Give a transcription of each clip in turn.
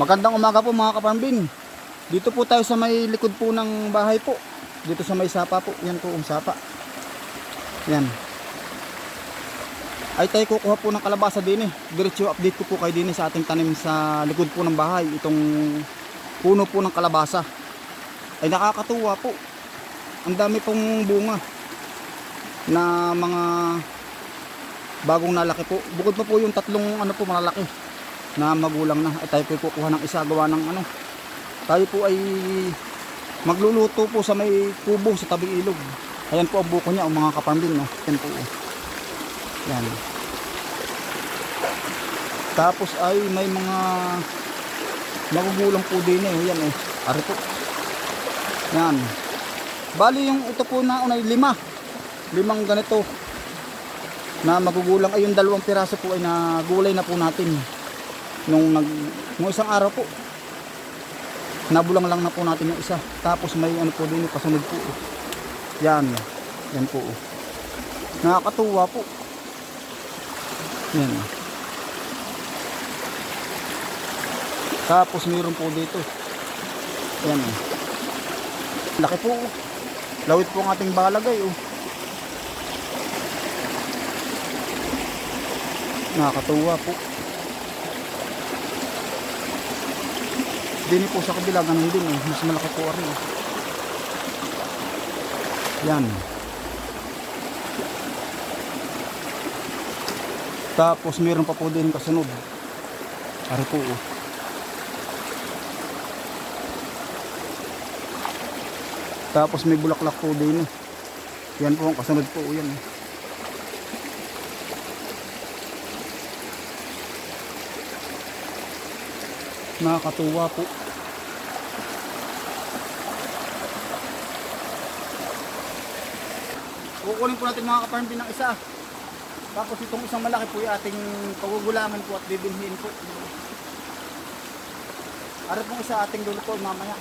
Magandang umaga po mga kapambin. Dito po tayo sa may likod po ng bahay po. Dito sa may sapa po. Yan po ang sapa. Yan. Ay tayo kukuha po ng kalabasa din eh. Diretso update ko po kayo din eh sa ating tanim sa likod po ng bahay. Itong puno po ng kalabasa. Ay nakakatuwa po. Ang dami pong bunga na mga bagong nalaki po. Bukod pa po yung tatlong ano po malalaki na magulang na. Ay tayo po kukuha ng isa gawa ng ano. Tayo po ay magluluto po sa may kubo sa tabing ilog. Ayan po ang buko niya, ang mga kapambin. No? Yan po. oh. Yan. Tapos ay may mga magugulang po din eh. Yan eh. Ari po. Yan. Bali yung ito po na unay lima. Limang ganito na magugulang ay yung dalawang piraso po ay nagulay na po natin nung nag nung isang araw po nabulang lang na po natin yung isa. Tapos may ano po din kasunod po. Oh. yan yan po. Nakakatuwa po. Yan. Tapos mayroon po dito. Yan. Laki po. Lawit po ang ating balagay oh. Nakakatuwa po. Dini po sa kabila, ganun din eh. Mas malaki po rin. eh. Yan. Tapos meron pa po din kasunod. Ari po oh. Tapos may bulaklak po din eh. Yan po ang kasunod po yan eh. Nakakatuwa po. Kukunin po natin mga kaparmbi ng isa. Tapos itong isang malaki po yung ating pagugulangan po at bibilhin po. Araw pong isa ating luluto mamaya.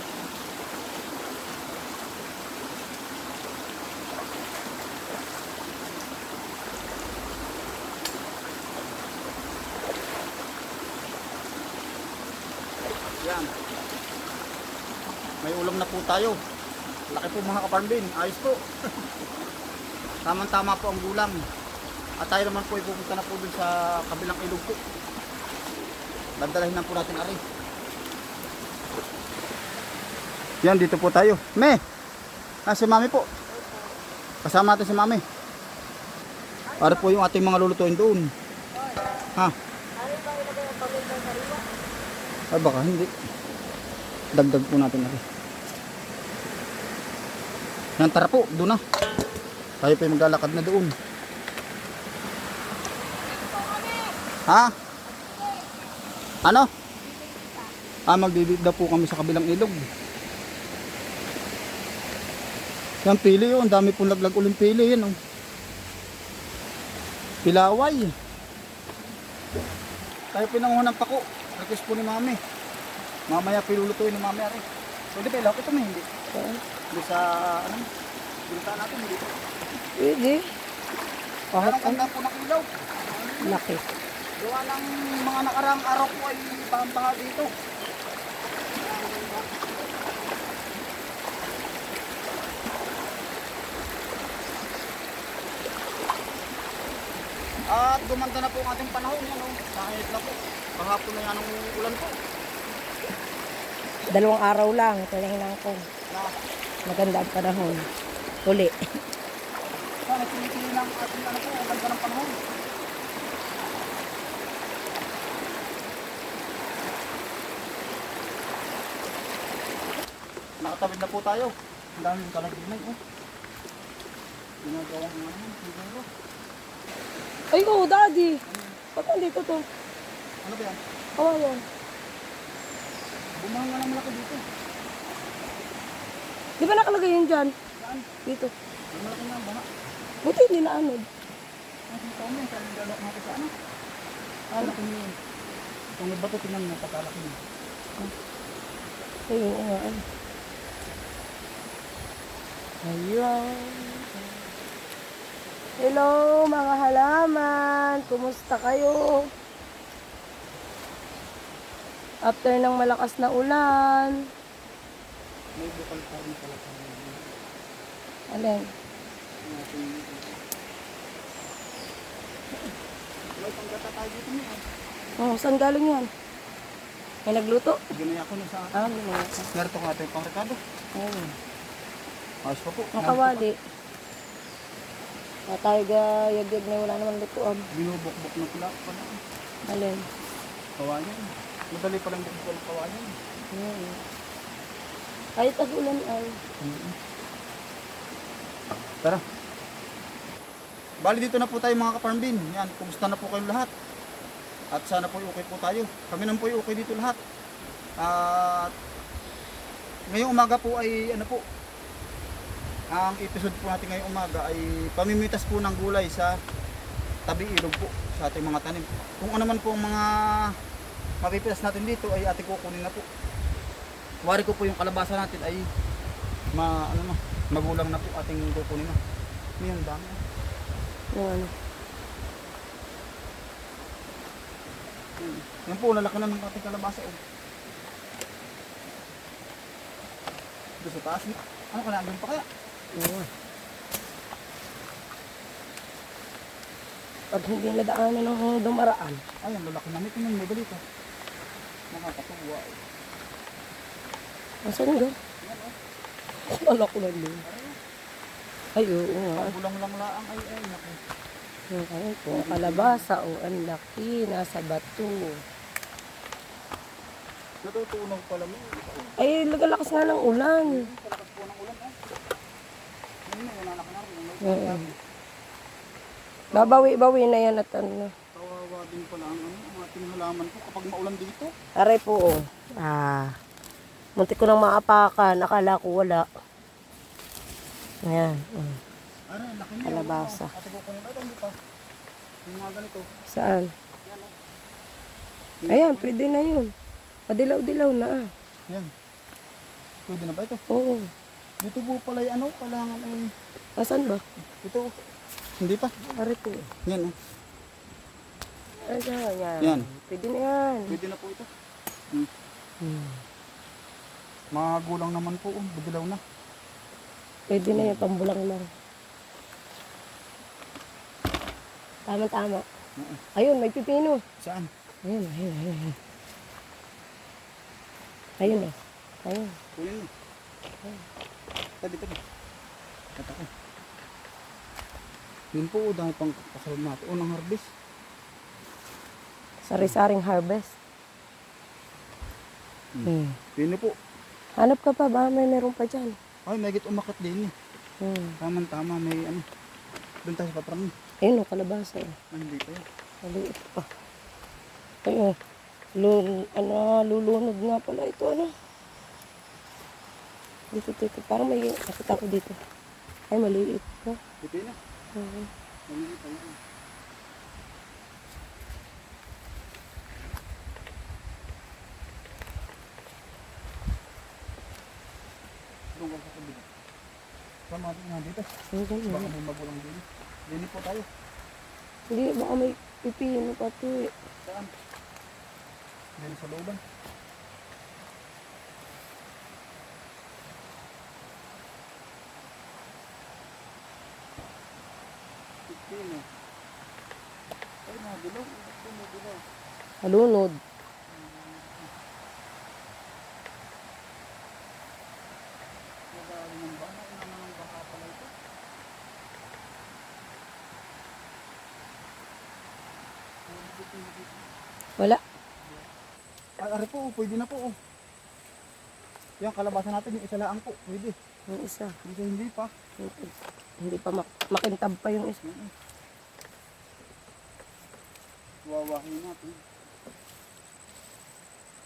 Yan. May ulam na po tayo. Laki po mga kaparmbin. Ayos po. Tamang-tama po ang gulang. At tayo naman po ay pupunta na po dun sa kabilang ilog po. Dadalahin lang po natin ari. Yan, dito po tayo. Me! Ah, si mami po. Kasama natin si mami. Para po yung ating mga lulutuin doon. Ha? Ay baka hindi. Dagdag po natin natin. Yan tara po, doon na. Tayo pa yung maglalakad na doon. Ha? Ano? Ah, magdidid daw po kami sa kabilang ilog. Yan pili oh, ang dami pong laglag uling pili yan oh. Pilaway. Tayo pinangunan pa ko. Request po ni mami. Mamaya pilulutuin ni mami ari. Pwede ba ilaw ito may hindi? Hindi sa ano? Binta natin hindi. Pwede. Parang ang ganda po ng ilaw. Laki. Gawa ng mga nakarang araw po ay banga dito. At gumanda na po ang ating panahon. Yan, oh. Kahit na po. Kahapon na yan ang ulan po. Dalawang araw lang. Tinahinan ko. Maganda ang panahon. Uli. Nakatawid na po tayo. Ang daming kalaginay, oh. Ginagawa ng ano, siguro. Ay, oh, daddy. Ba't nandito to? Ano ba yan? Kawayan. Bumanga naman ako dito. Di ba nakalagay yun dyan? Saan? Dito. Ang malaki na ang banga. Buti hindi na anod. Ang kita mo, yung galak natin sa ano? Ah, laki niyo yun. Kung iba to, tingnan mo, patalaki niyo. Ay, oo nga. Ayun. Hello mga halaman. Kumusta kayo? After ng malakas na ulan. May bukal pa rin pala sa Alin? Oh, saan galing yan? May nagluto? Ginaya ko na sa... Ah, ginawa ko. Meron ko nga ito yung pang Ricardo. Ayun. Ayos pa po. Nakawali. Na tayo ga yagyag na wala naman lutuan. Binubok-bok na pala. pala. Alin? Kawayan. Madali palang bukbol kawayan. Ayun. Kahit ag-ulan ay. Tara. Bali dito na po tayo mga kaparm bin. Yan, kumusta na po kayong lahat? At sana po okay po tayo. Kami naman po okay dito lahat. At ngayong umaga po ay ano po, ang episode po natin ngayong umaga ay pamimitas po ng gulay sa tabi ilog po sa ating mga tanim. Kung ano man po ang mga mapipitas natin dito ay ating kukunin na po. Wari ko po yung kalabasa natin ay ma, ano na, magulang na po ating kukunin na. Ngayon, dami. Yung ano. Hmm. Yan po, lalaki na ng ating kalabasa. Oh. Doon sa taas. Ano kaya, andun pa kaya? Oo. Pag hindi nadaanan ng dumaraan. Ay, ang lalaki na. May tingnan, may balita. Nakakatuwa. eh. Nasaan ga? Wala ko lang din. Ay, oo nga. Pagulang lang laang ay ay. Naku. Ano po, kalabasa. O, ang laki. Nasa bato. Natutunaw pala mo. Ay, lagalakas nga ng ulan. Palakas po ng ulan. Eh. Babawi-bawi na yan at ano. Kawawa din pala ang, ating halaman ko kapag maulan dito. Aray po, oh. Ah. Muntik ko nang maapakan. Akala ko wala. Ayan. mm. Ano, laki niya. Kalabasa. Ate ko kunin. Hindi pa. Yung mga ganito. Saan? Yan, oh. Ayan, pwede na yun. Padilaw-dilaw na ah. Yan. Pwede na ba ito? Oo. Dito po pala yung ano, kailangan ay... Asan ba? Ito. Hindi pa. Aray po. Yan oh. Ayan, yan. Yan. Pwede na yan. Pwede na po ito. Hmm. Hmm. Mga gulang naman po. Oh. Badilaw na. Pwede na yan, pambulang na. Tama-tama. Ayun, may pipino. Saan? Ayun, ayun, ayun. Ayun, ayun oh. Ayun. Kunin mo. Tabi, tabi. Kata ko. Yun po, oh, dami pang kasalab natin. Unang harvest. Sari-saring harvest. Hmm. Yun na po. Hanap ka pa ba? May meron pa dyan. Ay, megit umakit din eh. Hmm. Tama-tama, may ano. Doon tayo sa paprang. Ayun, oh, kalabasa. Oh. Ay, hindi pa yun. Maliit pa. Ayun. Lun, ano, lulunod nga pala ito, ano. Dito, dito. Parang may nakita ko dito. Ay, maliit pa. Dito na. Hmm. Hindi pa yun. Doon ka sa kabila. Sama natin nga dito. Ang ganun. Baka may magulang din. Dini po tayo. Hindi, baka may pipino pa to eh. Saan? Dini sa looban. Pipino. Ay, nadilaw. Ay, nadilaw. Halunod. Nadali ng bana. Ina naman ang baka pala ito. Wala. Ay, ari po. oh, Pwede na po. Oh. Yan, kalabasan natin. Yung isa lang po. Pwede. Yung isa. Hindi, hindi pa. Hindi pa mak makintab pa yung isa. Wawahin natin.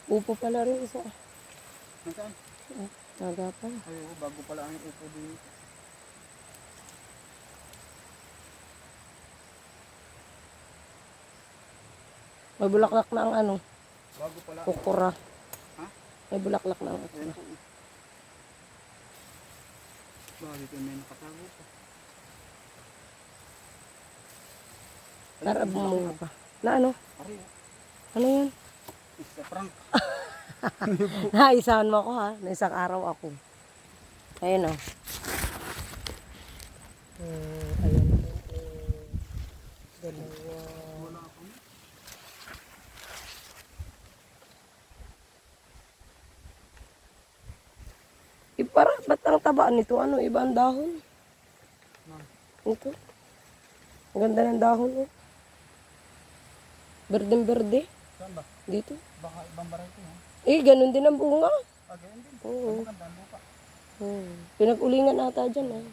Upo pala rin isa. Nasaan? Naga pa. Ay, oo, bago pala ang upo din. May bulaklak na ang ano, Bago pala. kukura. Ha? May bulaklak na Ayan. Bakit yung may nakatago pa? Narab mo pa. Na ano? Oh. Ano yan? isa prank. Naisahan mo ako ha. Na isang araw ako. Ayun o. Hmm, ayan. Eh, Dalawa. Eh, parang tabaan nito? Ano, iba ang dahon? Ito. Ang ganda ng dahon oh. Berdeng berde. Saan ba? Dito. Baka ibang variety ha? Eh, ganun din ang bunga. Ah, ganyan din. Oo. Maganda ang lupa. Hmm. Pinag-ulingan ata dyan eh.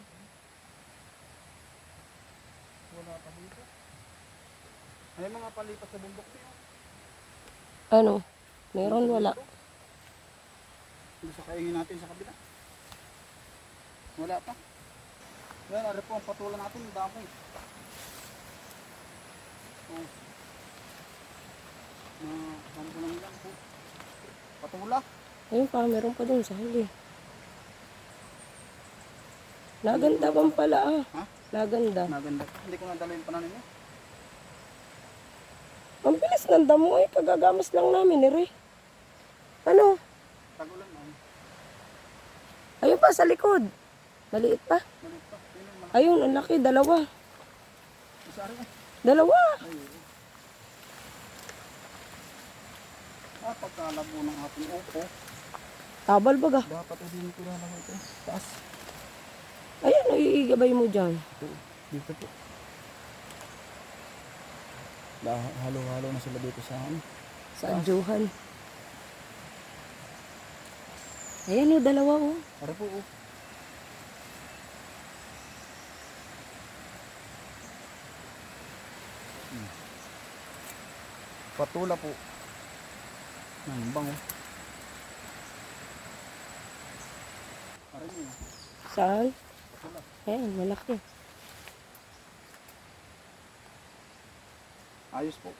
Wala pa dito. Ay, mga palipas sa bundok din. oh. Ano? Meron, wala. Gusto kaingin natin sa kabila. Wala pa. Yan, ari po ang patulan natin. Dami. Oh. Na, sampo lang yan po. Patula. Ayun pa, meron pa dun sa huli. Naganda pa pala ah. Ha? Naganda. Maganda. Hindi ko nadala yung pananim niya. Ang bilis ng damo eh. Kagagamas lang namin eh. Ano? Tagulan na. Ayun pa sa likod. Maliit pa. Ayun, ang laki. Dalawa. Dalawa. Ah, pagkalabo ng ating upo, Tabal baga. dapat din ko na lang ito. Taas. Ayan, iigabay mo dyan. Ito, dito po. Dah- Halo-halo na sila dito sa ano. Sa Johan. Ayan o, dalawa oh. Para po, oh. Patula po. Ang bango. Saan? Patula. Ayan, malaki. Ayos po.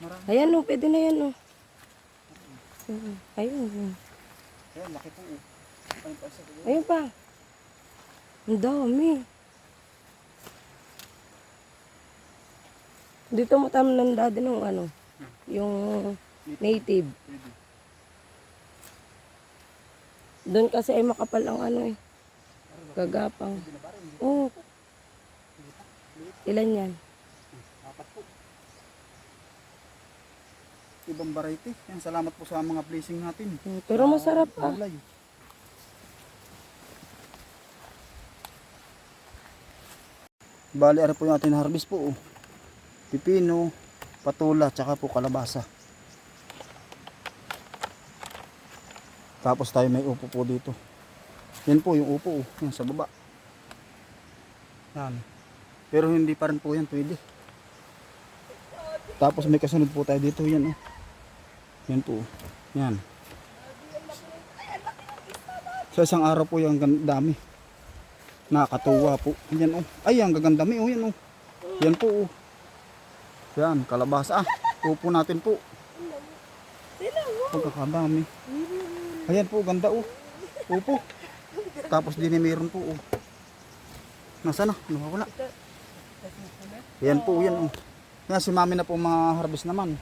Marami. Ayan o, pwede na yan o. Mm, Ayun. mm. Ayan, laki po. Oh. Oh. Ayun pa. Ang dami. Dito mo tam ng dati nung ano, yung native. Doon kasi ay makapal ang ano eh. Gagapang. Oo. Ilan yan? Apat po. Ibang variety. Yan, salamat po sa mga blessing natin. Mm, Pero masarap ah. Gulay. Bali, ara po yung ating harvest po. Oh. Pipino, patula, tsaka po kalabasa. Tapos tayo may upo po dito. Yan po yung upo. Oh. Yan sa baba. Yan. Pero hindi pa rin po yan pwede. Tapos may kasunod po tayo dito. Yan oh. Yan po. Yan. Sa isang araw po yung dami. Nakakatuwa po. Yan oh. Ay, ang gagandami oh. Yan oh. Yan po oh. Yan, kalabasa. Ah, upo natin po. Pagkakadami. Ayan po, ganda oh. Upo. Tapos din meron po oh. Nasaan na? Nawawala. Yan po, yan oh. Yan, si mami na po mga harvest naman.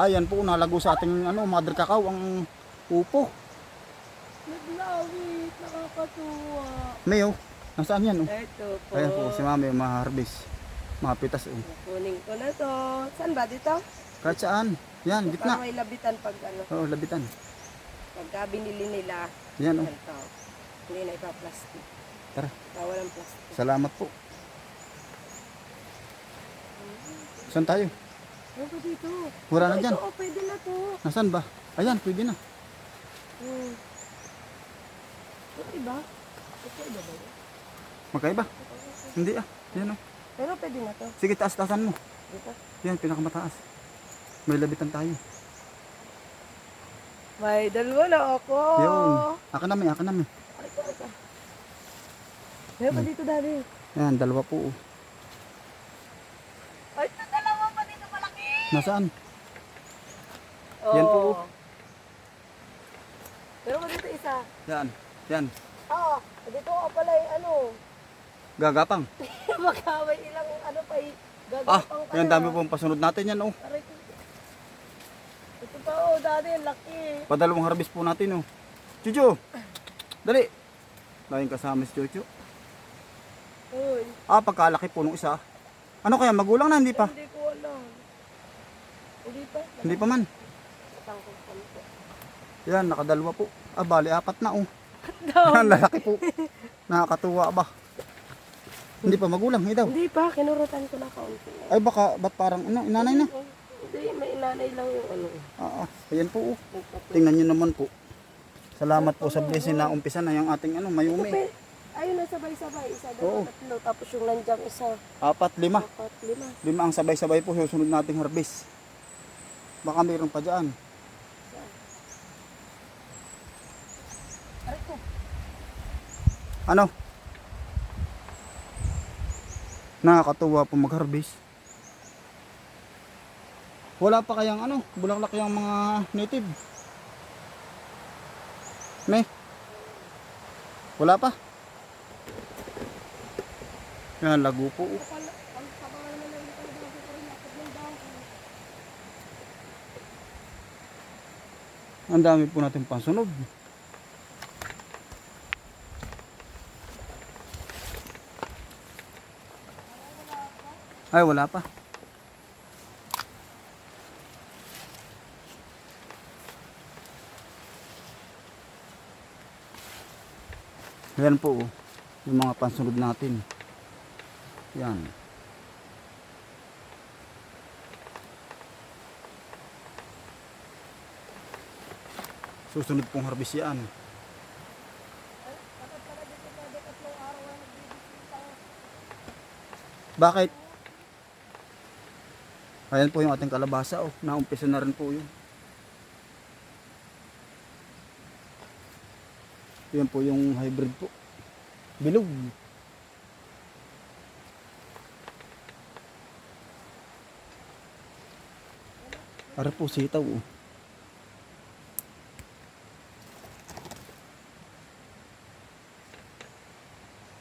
Ayan po, nalago sa ating ano, mother cacao ang upo. Naglawit, nakakatuwa. Mayo, nasaan yan? Oh? Ito po. Ayan po, si mami mga harvest. Mga pitas. Oh. Kunin ko na to. Saan ba dito? Kahit saan. Yan, gitna. may labitan pag ano, Oo, labitan. pagka binili nila. Yan oh. Ganito. Hindi na ipa-plastic. Tara, Bawal ang plastic. salamat po. Saan tayo? Ano dito? Wala na Ito, dyan. oh, pwede na to. Nasaan ba? Ayan, pwede na. Hmm. Ito iba? Ito iba ba yun? Magkaiba? Hindi ah. Yan oh. Pero pwede na to. Sige, taas-taasan mo. Dito. Yan, pinakamataas. May labitan tayo. May dalawa na ako. Yun. Aka namin, aka namin. Ay, ito, ito. Meron pa dito, daddy. Yan, dalawa po. oh. Ay, ito dalawa pa dito malaki. Nasaan? Yan po, oh. Pa dito isa. Yan. Yan. Oo. dito ako pala yung ano. Gagapang. Baka may ilang ano pa eh. Ah, Gagapang yan na. dami pong pasunod natin yan oh. Aray ko. Ito pa oh, dati laki. Padalawang harvest po natin oh. Chucho, dali. Laging kasama si Chucho. Uy, Ah, pagkalaki po nung isa. Ano kaya, magulang na, hindi pa? hindi ko alam. Hindi pa. Hindi pa man. Tangkong pa. Yan, nakadalwa po. Ah, bali, apat na oh. Ang lalaki po. Nakakatuwa ba? Hindi pa magulang, eh daw. Hindi pa, kinurutan ko na kaunti. Ay baka, ba't parang, ano, inanay na? Hindi, may inanay lang yung ano. Ah, ah, ayan po oh. Tingnan nyo naman po. Salamat po sa blessing na umpisa na yung ating ano, mayumi. Ayun na sabay-sabay. Isa, Oo. dalawa, tatlo. Tapos yung nandiyan isa. Apat, lima. Apat, lima. Lima ang sabay-sabay po susunod nating harvest. Baka mayroon pa dyan. Ano? Nakakatuwa po mag-harvest. Wala pa kayang ano, bulaklak yung mga native. Me? Wala pa? Yan, lago po. Ang dami po natin pansunog. Ay, wala pa. Yan po, oh, yung mga pansunod natin. Yan. Susunod pong harvest yan. Bakit? Ayan po yung ating kalabasa. Oh. Naumpisa na rin po yun. Yan po yung hybrid po. Bilog. Para po sitaw. Oh.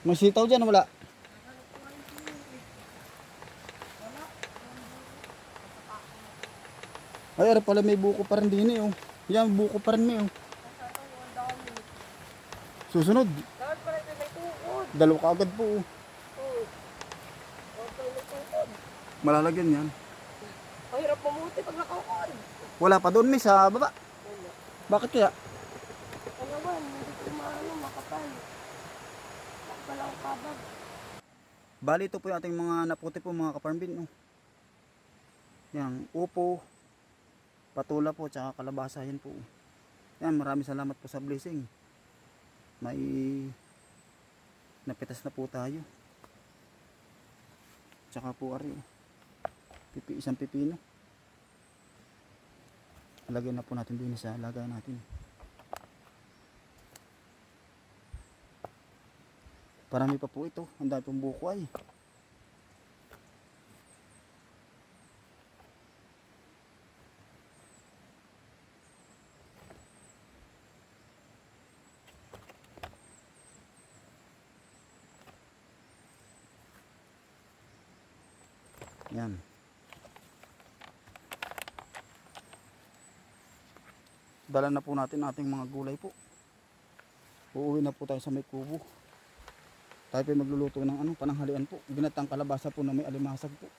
May sitaw dyan, wala? Ara pala may buko pa rin din eh, oh. Yan, buko pa rin may, oh. Susunod, Dapat pala may tukod. dalawa ka agad po, oh. Malalagyan yan. Ang hirap mamuti pag nakakon. Wala pa doon, may sa baba. Wala. Bakit kaya? Ano ba, hindi ko maano, makapal. Makapal ang kabag. Bali, ito po yung ating mga naputi po, mga kaparmbin, oh. Yan, upo, patula po, tsaka kalabasa, yan po. Yan, maraming salamat po sa blessing. May napitas na po tayo. Tsaka po ari. Pipi, isang pipino. Lagyan na po natin din sa lagay natin. Parami pa po ito. Ang dami pong buko ay. Yan. Dala na po natin ating mga gulay po. Uuwi na po tayo sa may kubo. Tayo po magluluto ng ano, pananghalian po. Ginatang kalabasa po na may alimasag po.